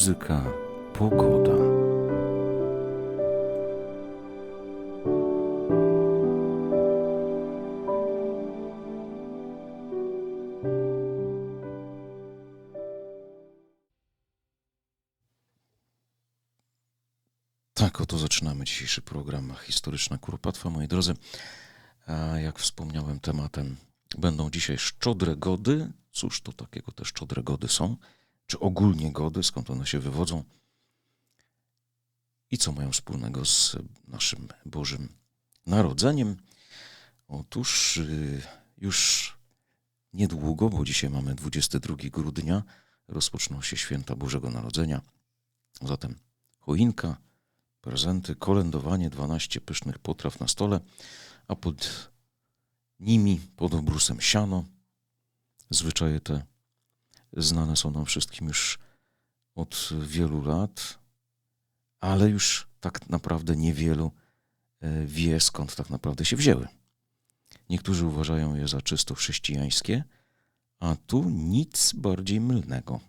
Muzyka, pogoda. Tak, oto zaczynamy dzisiejszy program Historyczna Kuropatwa. Moi drodzy, jak wspomniałem, tematem będą dzisiaj szczodre gody. Cóż to takiego te szczodre gody są? Czy ogólnie gody, skąd one się wywodzą? I co mają wspólnego z naszym Bożym Narodzeniem? Otóż y, już niedługo, bo dzisiaj mamy 22 grudnia, rozpoczną się święta Bożego Narodzenia. Zatem choinka, prezenty, kolędowanie, 12 pysznych potraw na stole, a pod nimi, pod obrusem siano. Zwyczaje te znane są nam wszystkim już od wielu lat, ale już tak naprawdę niewielu e, wie, skąd tak naprawdę się wzięły. Niektórzy uważają je za czysto chrześcijańskie, a tu nic bardziej mylnego.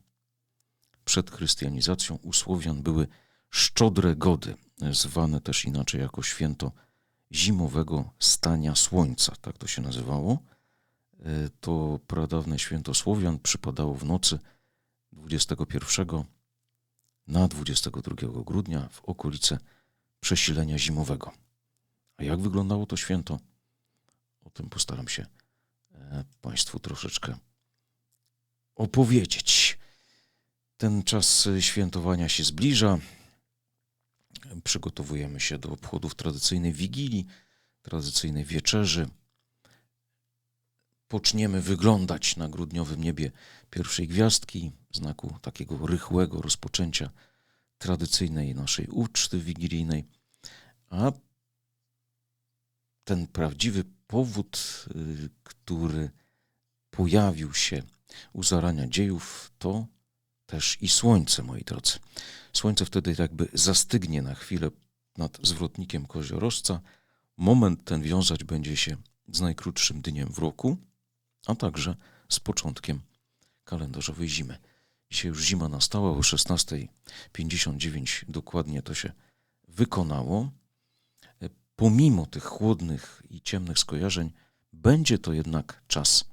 Przed chrystianizacją u Słowian były szczodre gody, zwane też inaczej jako święto zimowego stania słońca, tak to się nazywało. E, To pradawne święto Słowian przypadało w nocy 21 na 22 grudnia w okolice przesilenia zimowego. A jak wyglądało to święto? O tym postaram się e, Państwu troszeczkę opowiedzieć. Ten czas świętowania się zbliża. Przygotowujemy się do obchodów tradycyjnej wigilii, tradycyjnej wieczerzy. Poczniemy wyglądać na grudniowym niebie pierwszej gwiazdki, znaku takiego rychłego rozpoczęcia tradycyjnej naszej uczty wigilijnej. A ten prawdziwy powód, y, który pojawił się u zarania dziejów, to też i słońce, moi drodzy. Słońce wtedy jakby zastygnie na chwilę nad zwrotnikiem koziorożca. Moment ten wiązać będzie się z najkrótszym dniem w roku, a także z początkiem kalendarzowej zimy. Dzisiaj już zima nastała, o 16.59 dokładnie to się wykonało. E, Pomimo tych chłodnych i ciemnych skojarzeń, będzie to jednak czas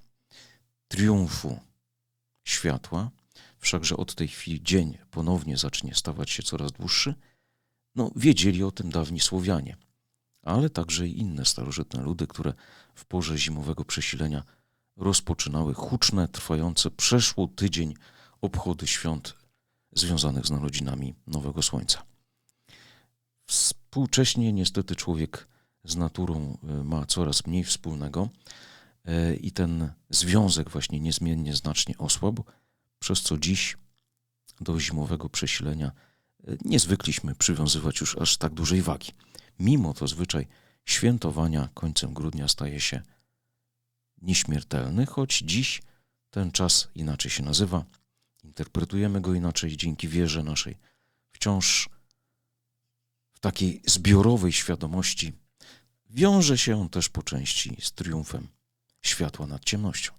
triumfu światła, wszakże od tej chwili dzień ponownie zacznie stawać się coraz dłuższy. No, wiedzieli o tym dawni Słowianie, ale także i inne starożytne ludy, które w porze zimowego przesilenia rozpoczynały huczne, trwające przeszło tydzień obchody świąt związanych z narodzinami Nowego Słońca. Współcześnie niestety człowiek z naturą y, ma coraz mniej wspólnego y, i ten związek właśnie niezmiennie znacznie osłabł, przez co dziś do zimowego przesilenia y, nie zwykliśmy przywiązywać już aż tak dużej wagi. Mimo to zwyczaj świętowania końcem grudnia staje się nieśmiertelny, choć dziś ten czas inaczej się nazywa. Interpretujemy go inaczej dzięki wierze naszej. Wciąż w takiej zbiorowej świadomości wiąże się on też po części z triumfem światła nad ciemnością.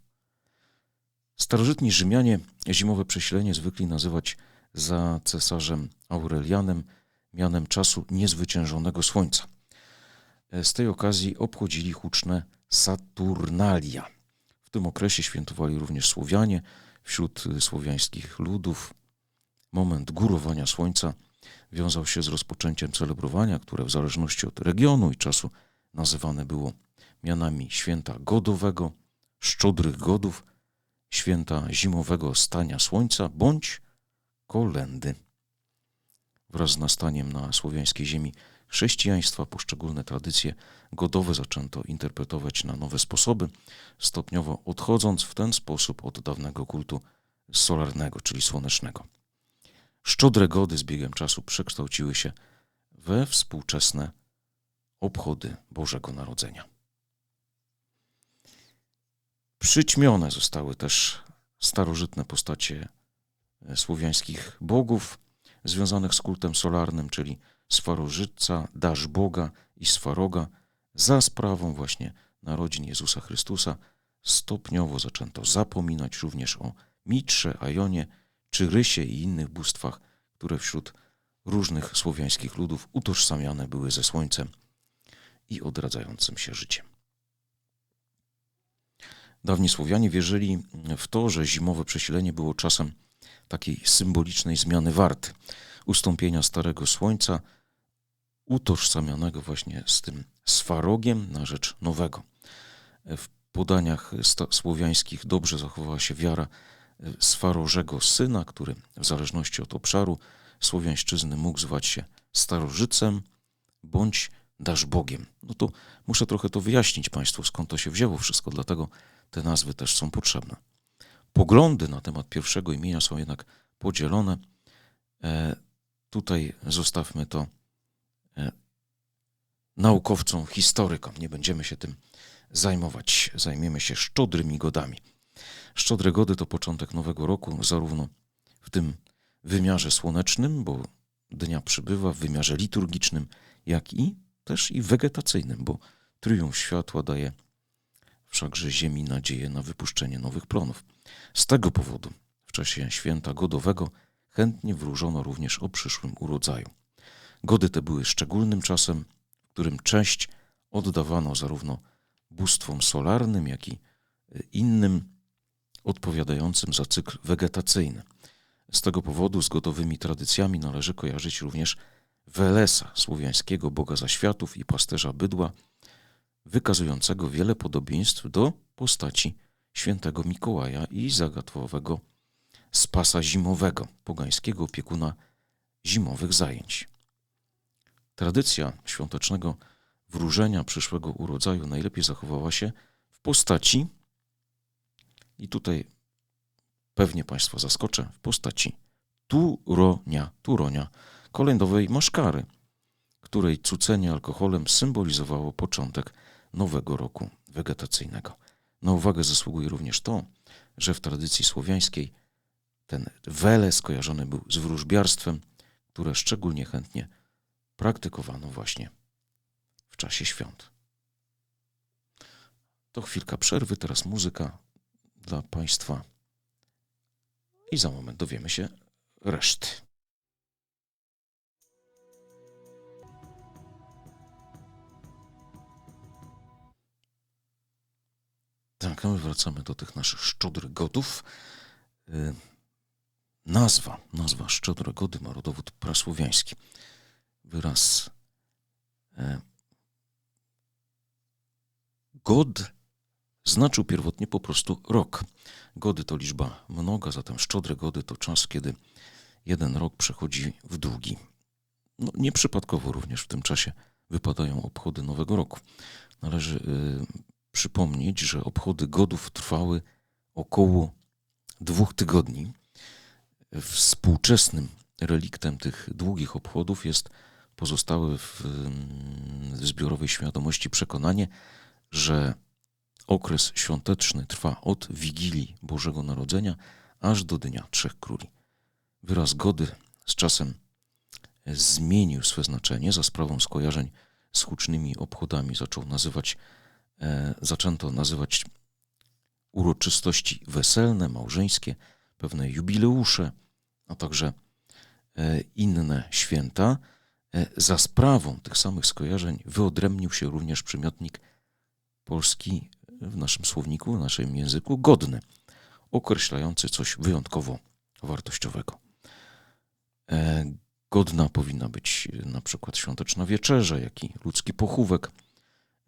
Starożytni Rzymianie zimowe przesilenie zwykli nazywać za cesarzem Aurelianem mianem czasu niezwyciężonego słońca. Z tej okazji obchodzili huczne Saturnalia. W tym okresie świętowali również Słowianie. Wśród słowiańskich ludów moment górowania słońca wiązał się z rozpoczęciem celebrowania, które w zależności od regionu i czasu nazywane było mianami święta godowego, szczodrych godów, święta zimowego stania słońca bądź kolendy. Wraz z nastaniem na słowiańskiej ziemi chrześcijaństwa poszczególne tradycje godowe zaczęto interpretować na nowe sposoby, stopniowo odchodząc w ten sposób od dawnego kultu solarnego, czyli słonecznego. Szczodre gody z biegiem czasu przekształciły się we współczesne obchody Bożego Narodzenia. Przyćmione zostały też starożytne postacie e, słowiańskich bogów związanych z kultem solarnym, czyli Swarożytca, Dasz Boga i Swaroga, za sprawą właśnie narodzin Jezusa Chrystusa, stopniowo zaczęto zapominać również o Mitrze, Ajonie, czy rysie i innych bóstwach, które wśród różnych słowiańskich ludów utożsamiane były ze słońcem i odradzającym się życiem. Dawni Słowianie wierzyli w to, że zimowe przesilenie było czasem takiej symbolicznej zmiany warty, ustąpienia starego słońca, utożsamianego właśnie z tym swarogiem na rzecz nowego. W podaniach słowiańskich dobrze zachowała się wiara swarożego syna, który w zależności od obszaru słowiańszczyzny mógł zwać się starożycem bądź Bogiem. No to muszę trochę to wyjaśnić Państwu, skąd to się wzięło wszystko, dlatego te nazwy też są potrzebne. Poglądy na temat pierwszego imienia są jednak podzielone. E, tutaj zostawmy to e, naukowcom, historykom. Nie będziemy się tym zajmować. Zajmiemy się szczodrymi godami. Szczodre gody to początek nowego roku, zarówno w tym wymiarze słonecznym, bo dnia przybywa, w wymiarze liturgicznym, jak i też i wegetacyjnym, bo triumf światła daje wszakże ziemi nadzieję na wypuszczenie nowych plonów. Z tego powodu w czasie święta godowego chętnie wróżono również o przyszłym urodzaju. Gody te były szczególnym czasem, w którym cześć oddawano zarówno bóstwom solarnym, jak i innym odpowiadającym za cykl wegetacyjny. Z tego powodu z gotowymi tradycjami należy kojarzyć również Welesa, słowiańskiego boga zaświatów i pasterza bydła, wykazującego wiele podobieństw do postaci świętego Mikołaja i zagadkowego spasa zimowego, pogańskiego opiekuna zimowych zajęć. Tradycja świątecznego wróżenia przyszłego urodzaju najlepiej zachowała się w postaci, i tutaj pewnie Państwa zaskoczę, w postaci turonia, turonia, kolędowej maszkary, której cucenie alkoholem symbolizowało początek nowego roku wegetacyjnego. Na uwagę zasługuje również to, że w tradycji słowiańskiej ten wele skojarzony był z wróżbiarstwem, które szczególnie chętnie praktykowano właśnie w czasie świąt. To chwilka przerwy, teraz muzyka dla Państwa i za moment dowiemy się reszty. Tak, my wracamy do tych naszych szczodrych godów. Y, nazwa, nazwa szczodre gody ma rodowód prasłowiański. Wyraz e, god znaczył pierwotnie po prostu rok. Gody to liczba mnoga, zatem szczodre gody to czas, kiedy jeden rok przechodzi w długi. No, nieprzypadkowo również w tym czasie wypadają obchody Nowego Roku. Należy y, przypomnieć, że obchody godów trwały około dwóch tygodni. Współczesnym reliktem tych długich obchodów jest pozostałe w, w zbiorowej świadomości przekonanie, że okres świąteczny trwa od Wigilii Bożego Narodzenia aż do Dnia Trzech Króli. Wyraz gody z czasem zmienił swe znaczenie za sprawą skojarzeń z hucznymi obchodami. Zaczął nazywać E, zaczęto nazywać uroczystości weselne, małżeńskie, pewne jubileusze, a także e, inne święta. E, za sprawą tych samych skojarzeń wyodrębnił się również przymiotnik polski w naszym słowniku, w naszym języku godny, określający coś wyjątkowo wartościowego. Godna powinna być na przykład świąteczna wieczerza, jak i ludzki pochówek –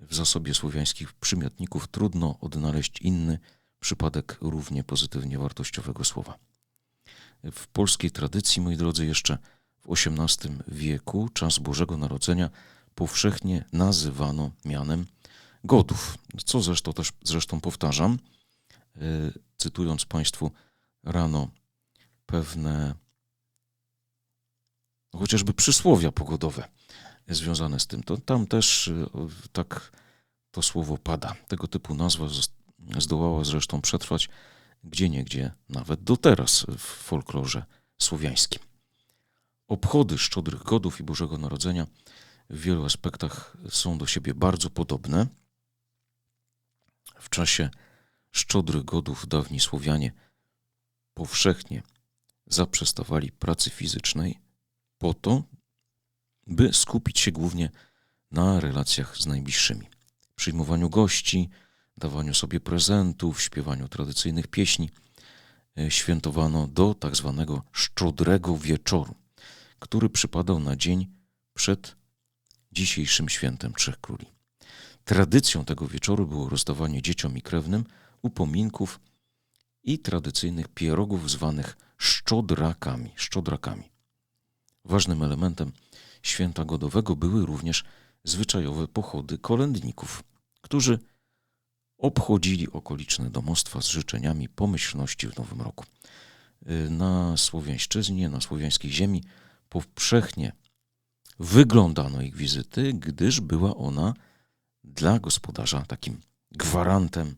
w zasobie słowiańskich przymiotników trudno odnaleźć inny przypadek równie pozytywnie wartościowego słowa. W polskiej tradycji, moi drodzy, jeszcze XVIII wieku czas Bożego Narodzenia powszechnie nazywano mianem godów, co zresztą też zresztą powtarzam, e, cytując Państwu rano pewne chociażby przysłowia pogodowe związane z tym. To tam też y, tak to słowo pada. Tego typu nazwa zdołała zresztą przetrwać gdzie niegdzie, nawet do teraz w folklorze słowiańskim. Obchody szczodrych godów i Bożego Narodzenia w wielu aspektach są do siebie bardzo podobne. W czasie szczodrych godów dawni Słowianie powszechnie zaprzestawali pracy fizycznej po to, by skupić się głównie na relacjach z najbliższymi, przyjmowaniu gości, dawaniu sobie prezentów, śpiewaniu tradycyjnych pieśni. E, świętowano do tak zwanego szczodrego wieczoru, który przypadał na dzień przed dzisiejszym świętem Trzech Króli. Tradycją tego wieczoru było rozdawanie dzieciom i krewnym upominków i tradycyjnych pierogów zwanych szczodrakami. szczodrakami. Ważnym elementem święta godowego były również zwyczajowe pochody kolędników, którzy obchodzili okoliczne domostwa z życzeniami pomyślności w Nowym Roku. Na Słowiańszczyźnie, na słowiańskiej ziemi powszechnie wyglądano ich wizyty, gdyż była ona dla gospodarza takim gwarantem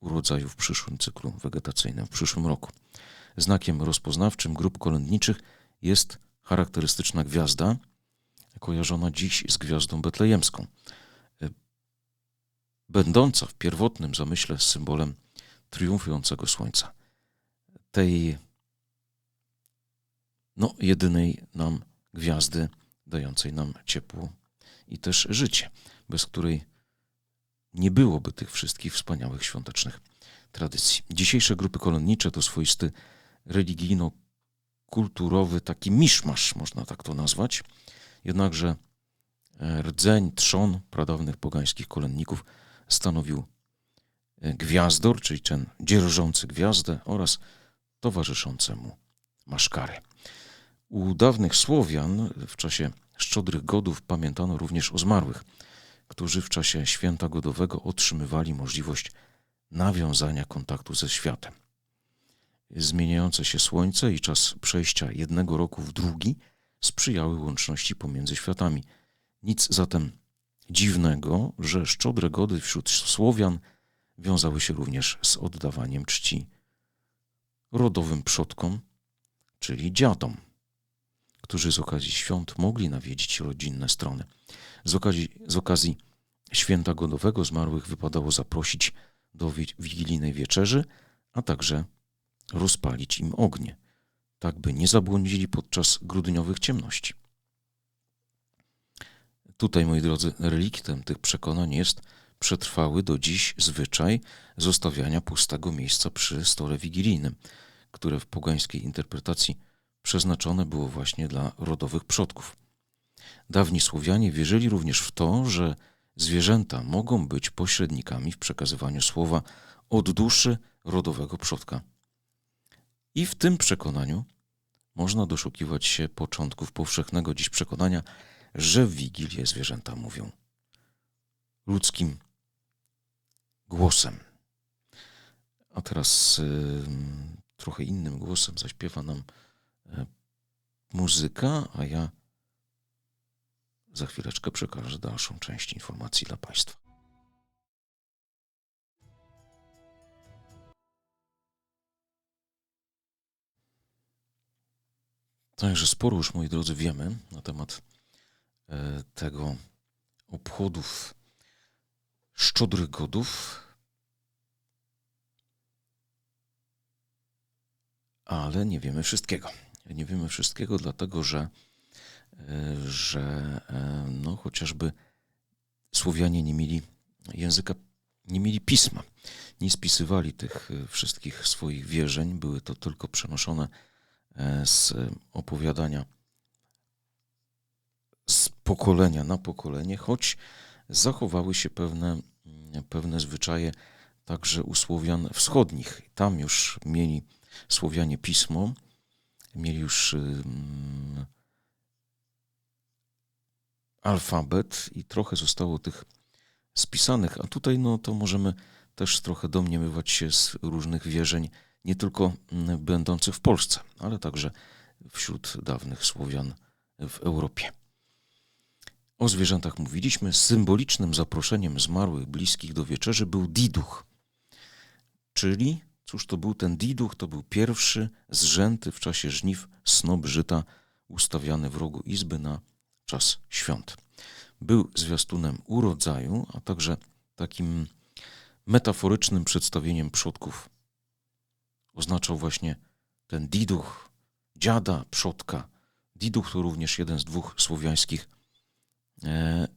urodzaju w przyszłym cyklu wegetacyjnym, w przyszłym roku. Znakiem rozpoznawczym grup kolędniczych jest charakterystyczna gwiazda, kojarzona dziś z gwiazdą betlejemską, będąca w pierwotnym zamyśle symbolem triumfującego słońca. Tej no, jedynej nam gwiazdy, dającej nam ciepło i też życie, bez której nie byłoby tych wszystkich wspaniałych świątecznych tradycji. Dzisiejsze grupy kolonnicze to swoisty religijno-kulturowy taki miszmasz, można tak to nazwać. Jednakże e, rdzeń, trzon pradawnych pogańskich kolenników stanowił e, gwiazdor, czyli ten dzierżący gwiazdę oraz towarzyszącemu maszkary. U dawnych Słowian w czasie szczodrych godów pamiętano również o zmarłych, którzy w czasie święta godowego otrzymywali możliwość nawiązania kontaktu ze światem. Zmieniające się słońce i czas przejścia jednego roku w drugi sprzyjały łączności pomiędzy światami. Nic zatem dziwnego, że szczodre gody wśród Słowian wiązały się również z oddawaniem czci rodowym przodkom, czyli dziadom którzy z okazji świąt mogli nawiedzić rodzinne strony. Z okazji, z okazji święta godowego zmarłych wypadało zaprosić do wigilijnej wieczerzy, a także rozpalić im ognie, tak by nie zabłądzili podczas grudniowych ciemności. Tutaj, moi drodzy, reliktem tych przekonań jest przetrwały do dziś zwyczaj zostawiania pustego miejsca przy stole wigilijnym, które w pogańskiej interpretacji przeznaczone było właśnie dla rodowych przodków. Dawni Słowianie wierzyli również w to, że zwierzęta mogą być pośrednikami w przekazywaniu słowa od duszy rodowego przodka. I w tym przekonaniu można doszukiwać się początków powszechnego dziś przekonania, że w Wigilię zwierzęta mówią ludzkim głosem. A teraz y, trochę innym głosem zaśpiewa nam muzyka, a ja za chwileczkę przekażę dalszą część informacji dla Państwa. Także sporo już, moi drodzy, wiemy na temat e, tego obchodów szczodrych godów, ale nie wiemy wszystkiego nie wiemy wszystkiego, dlatego że, e, że e, no, chociażby Słowianie nie mieli języka, nie mieli pisma, nie spisywali tych e, wszystkich swoich wierzeń, były to tylko przenoszone z opowiadania z pokolenia na pokolenie, choć zachowały się pewne, pewne zwyczaje także u Słowian wschodnich. Tam już mieli Słowianie pismo, mieli już alfabet i trochę zostało tych spisanych, a tutaj no to możemy też trochę domniemywać się z różnych wierzeń, nie tylko będących w Polsce, ale także wśród dawnych Słowian w Europie. O zwierzętach mówiliśmy. Symbolicznym zaproszeniem zmarłych bliskich do wieczerzy był diduch, czyli Cóż to był ten diduch? To był pierwszy zrzęty w czasie żniw snop żyta ustawiany w rogu izby na czas świąt. Był zwiastunem urodzaju, a także takim metaforycznym przedstawieniem przodków. Oznaczał właśnie ten diduch dziada, przodka. Diduch to również jeden z dwóch słowiańskich e,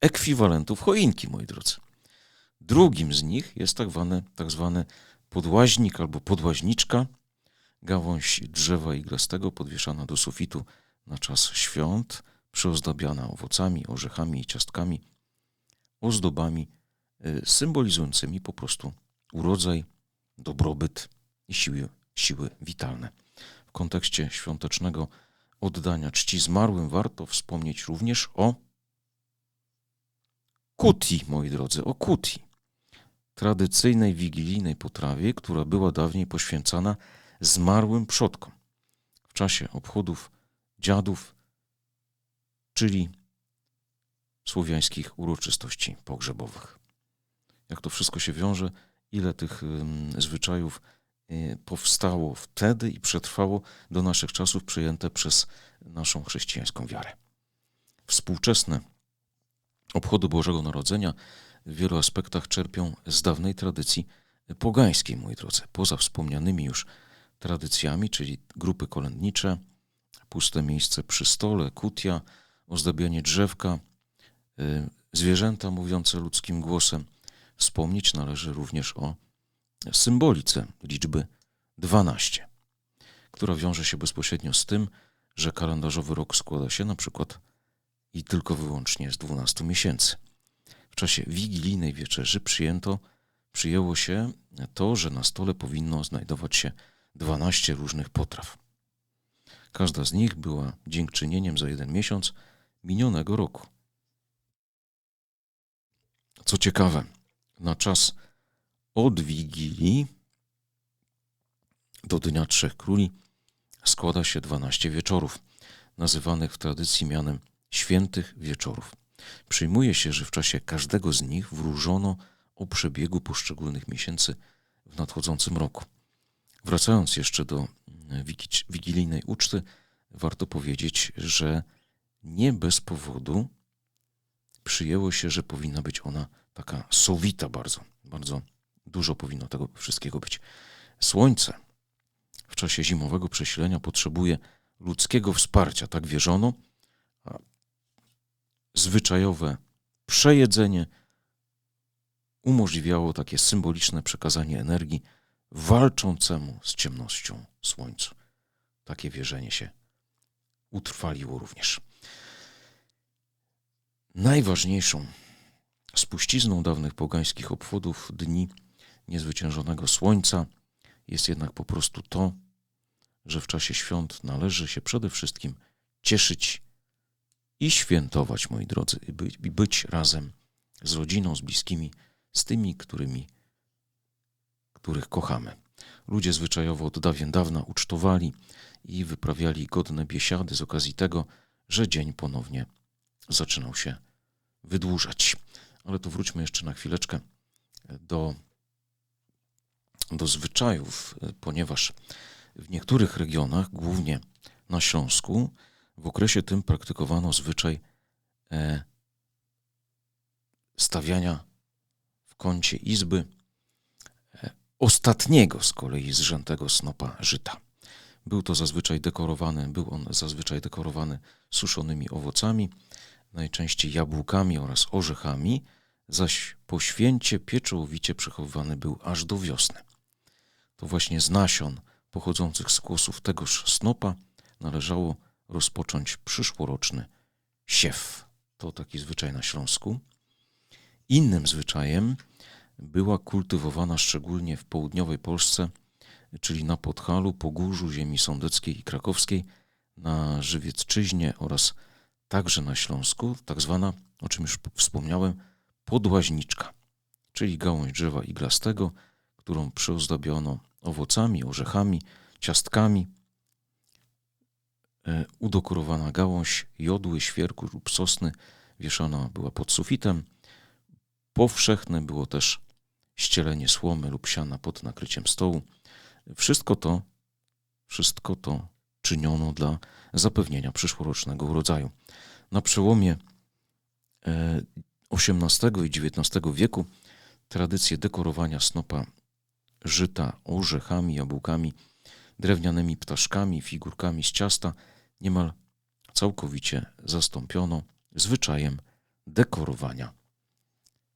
ekwiwalentów choinki, moi drodzy. Drugim z nich jest tak zwany, tak zwany podłaźnik albo podłaźniczka, gałąź drzewa iglastego podwieszana do sufitu na czas świąt, przyozdabiana owocami, orzechami i ciastkami, ozdobami y, symbolizującymi po prostu urodzaj, dobrobyt i siły, siły witalne. W kontekście świątecznego oddania czci zmarłym warto wspomnieć również o kuti, moi drodzy, o kuti. Tradycyjnej wigilijnej potrawie, która była dawniej poświęcana zmarłym przodkom w czasie obchodów dziadów, czyli słowiańskich uroczystości pogrzebowych. Jak to wszystko się wiąże, ile tych zwyczajów y, powstało wtedy i przetrwało do naszych czasów, przyjęte przez naszą chrześcijańską wiarę. Współczesne obchody Bożego Narodzenia w wielu aspektach czerpią z dawnej tradycji pogańskiej, moi drodzy. Poza wspomnianymi już tradycjami, czyli grupy kolędnicze, puste miejsce przy stole, kutia, ozdabianie drzewka, y, zwierzęta mówiące ludzkim głosem. Wspomnieć należy również o symbolice liczby 12, która wiąże się bezpośrednio z tym, że kalendarzowy rok składa się na przykład i tylko wyłącznie z 12 miesięcy. W czasie wigilijnej wieczerzy przyjęto, przyjęło się to, że na stole powinno znajdować się 12 różnych potraw. Każda z nich była dziękczynieniem za jeden miesiąc minionego roku. Co ciekawe, na czas od Wigilii do Dnia Trzech Króli składa się 12 wieczorów, nazywanych w tradycji mianem świętych wieczorów. Przyjmuje się, że w czasie każdego z nich wróżono o przebiegu poszczególnych miesięcy w nadchodzącym roku. Wracając jeszcze do mm, wigilijnej uczty, warto powiedzieć, że nie bez powodu przyjęło się, że powinna być ona taka sowita bardzo, bardzo dużo powinno tego wszystkiego być. Słońce w czasie zimowego przesilenia potrzebuje ludzkiego wsparcia, tak wierzono, zwyczajowe przejedzenie umożliwiało takie symboliczne przekazanie energii walczącemu z ciemnością słońcu. Takie wierzenie się utrwaliło również. Najważniejszą spuścizną dawnych pogańskich obchodów dni niezwyciężonego słońca jest jednak po prostu to, że w czasie świąt należy się przede wszystkim cieszyć i świętować, moi drodzy, i być, być razem z rodziną, z bliskimi, z tymi, którymi których kochamy. Ludzie zwyczajowo od dawien dawna ucztowali i wyprawiali godne biesiady z okazji tego, że dzień ponownie zaczynał się wydłużać. Ale to wróćmy jeszcze na chwileczkę do, do zwyczajów, ponieważ w niektórych regionach, głównie na Śląsku, w okresie tym praktykowano zwyczaj e, stawiania w kącie izby ostatniego z kolei zrzętego snopa żyta. Był to zazwyczaj dekorowany, był on zazwyczaj dekorowany suszonymi owocami, najczęściej jabłkami oraz orzechami, zaś po święcie pieczołowicie przechowywany był aż do wiosny. To właśnie z nasion pochodzących z kłosów tegoż snopa należało rozpocząć przyszłoroczny siew. To taki zwyczaj na Śląsku. Innym zwyczajem była kultywowana szczególnie w południowej Polsce, czyli na Podhalu, Pogórzu, ziemi sądeckiej i krakowskiej, na Żywiecczyźnie oraz także na Śląsku, tak zwana, o czym już wspomniałem, podłaźniczka, czyli gałąź drzewa iglastego, którą przyozdobiono owocami, orzechami, ciastkami. E, udekorowana gałąź jodły, świerku lub sosny wieszana była pod sufitem. Powszechne było też ścielenie słomy lub siana pod nakryciem stołu. Wszystko to, wszystko to czyniono dla zapewnienia przyszłorocznego urodzaju. Na przełomie XVIII e, i XIX wieku tradycje dekorowania snopa żyta orzechami, jabłkami drewnianymi ptaszkami, figurkami z ciasta niemal całkowicie zastąpiono zwyczajem dekorowania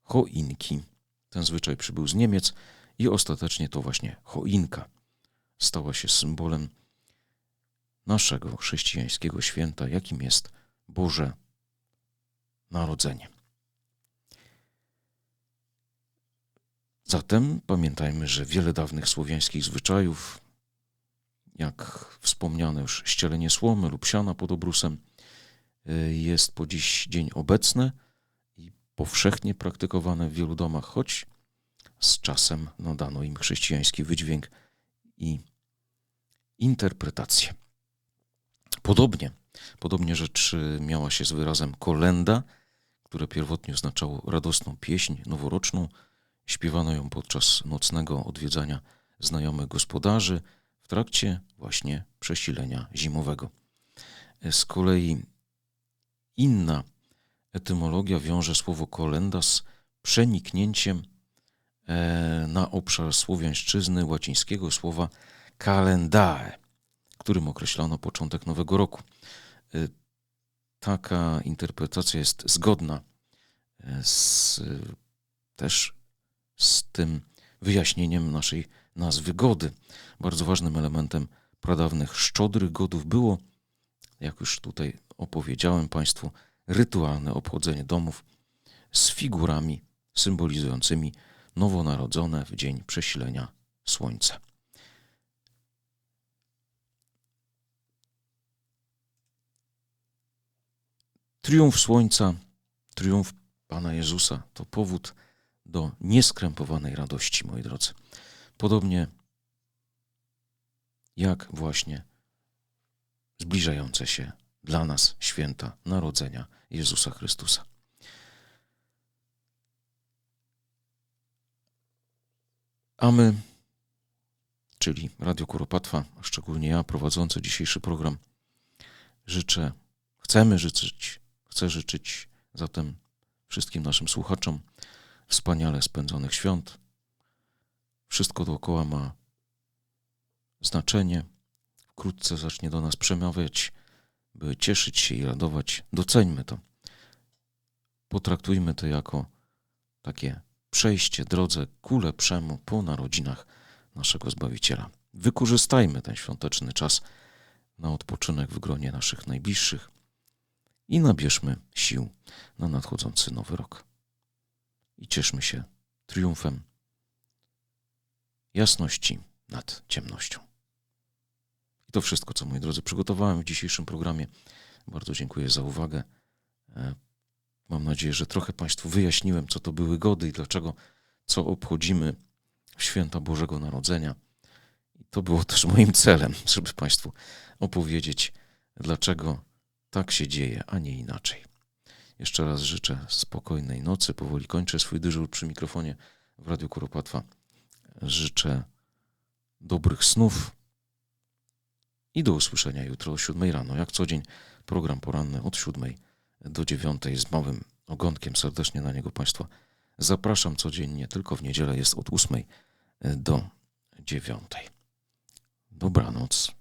choinki. Ten zwyczaj przybył z Niemiec i ostatecznie to właśnie choinka stała się symbolem naszego chrześcijańskiego święta, jakim jest Boże Narodzenie. Zatem pamiętajmy, że wiele dawnych słowiańskich zwyczajów, jak wspomniane już ścielenie słomy lub siana pod obrusem, y, jest po dziś dzień obecne i powszechnie praktykowane w wielu domach, choć z czasem nadano im chrześcijański wydźwięk i interpretację. Podobnie, podobnie rzecz y, miała się z wyrazem kolenda, które pierwotnie oznaczało radosną pieśń noworoczną. Śpiewano ją podczas nocnego odwiedzania znajomych gospodarzy w trakcie właśnie przesilenia zimowego. Z kolei inna etymologia wiąże słowo kolenda z przeniknięciem e, na obszar słowiańszczyzny łacińskiego słowa kalendae, którym określano początek nowego roku. E, taka interpretacja jest zgodna e, z, też z tym wyjaśnieniem naszej nazwy gody. Bardzo ważnym elementem pradawnych szczodrych godów było, jak już tutaj opowiedziałem Państwu, rytualne obchodzenie domów z figurami symbolizującymi nowonarodzone w dzień przesilenia słońca. Triumf słońca, triumf Pana Jezusa to powód do nieskrępowanej radości, moi drodzy. Podobnie jak właśnie zbliżające się dla nas święta Narodzenia Jezusa Chrystusa. A my, czyli Radio Kuropatwa, a szczególnie ja prowadzący dzisiejszy program, życzę, chcemy życzyć, chcę życzyć zatem wszystkim naszym słuchaczom wspaniale spędzonych świąt. Wszystko dookoła ma znaczenie. Wkrótce zacznie do nas przemawiać, by cieszyć się i radować. Doceńmy to. Potraktujmy to jako takie przejście, drodze ku lepszemu po narodzinach naszego Zbawiciela. Wykorzystajmy ten świąteczny czas na odpoczynek w gronie naszych najbliższych i nabierzmy sił na nadchodzący nowy rok. I cieszmy się triumfem jasności nad ciemnością. I to wszystko, co moi drodzy przygotowałem w dzisiejszym programie. Bardzo dziękuję za uwagę. E, mam nadzieję, że trochę Państwu wyjaśniłem, co to były gody i dlaczego, co obchodzimy w święta Bożego Narodzenia. I to było też moim celem, żeby Państwu opowiedzieć, dlaczego tak się dzieje, a nie inaczej. Jeszcze raz życzę spokojnej nocy. Powoli kończę swój dyżur przy mikrofonie w Radiu Kuropatwa. Życzę dobrych snów i do usłyszenia jutro o 7 rano. Jak co dzień program poranny od 7 do 9 z małym ogonkiem. Serdecznie na niego Państwa zapraszam codziennie, tylko w niedzielę jest od 8 do 9. Dobranoc.